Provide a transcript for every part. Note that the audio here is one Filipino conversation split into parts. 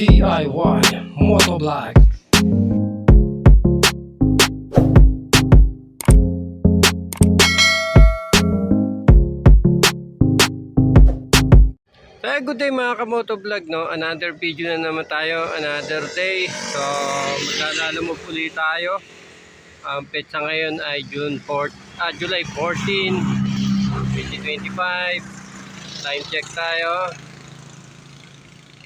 DIY Motovlog Eh, good day mga kamotovlog, no? Another video na naman tayo, another day. So, maglalalo mo puli tayo. Ang petsa ngayon ay June 4, ah, July 14, 2025. Time check tayo.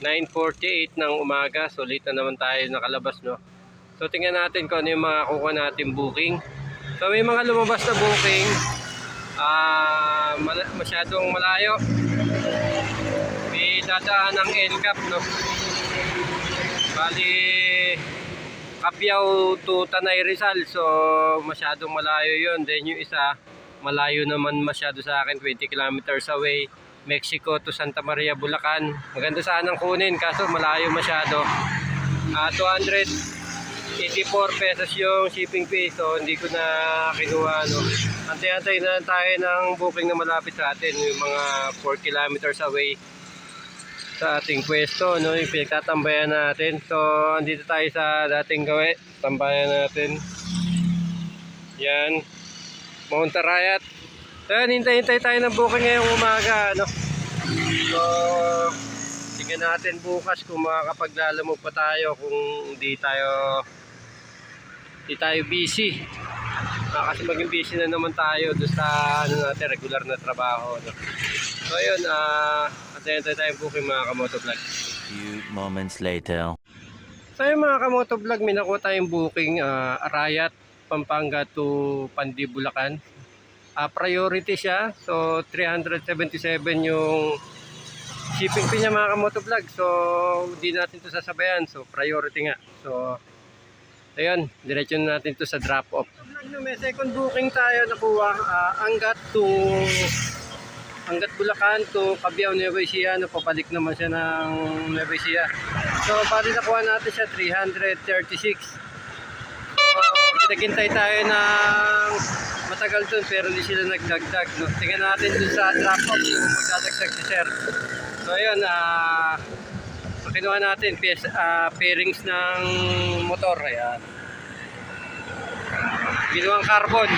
9.48 ng umaga. So, late na naman tayo nakalabas, no? So, tingnan natin kung ano yung mga kukuha natin booking. So, may mga lumabas na booking. Ah, mala- masyadong malayo may dadaan ng LCAP no bali Capiao to Tanay Rizal so masyadong malayo yon then yung isa malayo naman masyado sa akin 20 kilometers away Mexico to Santa Maria Bulacan maganda sanang kunin kaso malayo masyado Ah, 284 pesos yung shipping fee so hindi ko na kinuha no antay-antay na lang tayo ng booking na malapit sa atin yung mga 4 kilometers away sa ating pwesto, no? Yung pinagtatambayan natin. So, andito tayo sa dating gawi. Tambayan natin. Yan. Mount Arayat. So, yan, hintay-hintay tayo ng booking ngayong umaga, no? So, tingnan natin bukas kung makakapaglalamog pa tayo kung hindi tayo hindi tayo busy. Ah, kasi maging busy na naman tayo doon sa ano natin, regular na trabaho. No? So, yun, ah, Atento tayo booking mga kamoto vlog. few moments later. So yung mga kamoto vlog, may nakuha tayong booking ah, Arayat, Pampanga to Pandi, Bulacan. Ah, priority siya. So 377 yung shipping fee niya mga kamoto vlog. So hindi natin to sasabayan. So priority nga. So ayun, diretso na natin to sa drop off. May second booking tayo nakuha ah, Angat to hanggat Bulacan to Cabiao, Nueva Ecija, no, papalik naman siya ng Nueva Ecija. So, pari nakuha natin siya 336. So, pinaghintay tayo ng matagal dun pero hindi sila nagdagdag. No? Tingnan natin dun sa drop-off kung magdadagdag si Sir. So, ayun, ah, so, kinuha natin ah, pairings ng motor. Ayan. Ginawang carbon.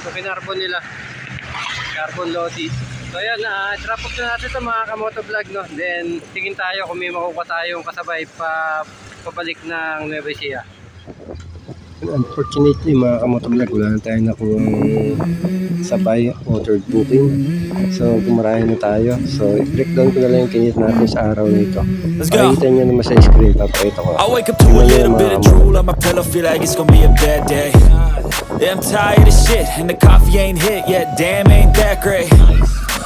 So, kinarbon nila carbon lodi. So ayan, uh, drop off na natin ito mga kamoto vlog no. Then tingin tayo kung may makukuha tayong kasabay pa pabalik ng Nueva Ecija. Unfortunately mga kamoto vlog, wala na tayo nakuha sabay ordered booking. So gumarahin na tayo. So i-breakdown ko na lang yung kinit natin sa araw nito. Let's go. Pakita nyo naman sa screen. Papakita ko. I wake up to a little bit of drool on my pillow, feel like it's gonna be a bad day. Yeah, I'm tired of shit, and the coffee ain't hit yet, damn, ain't that great.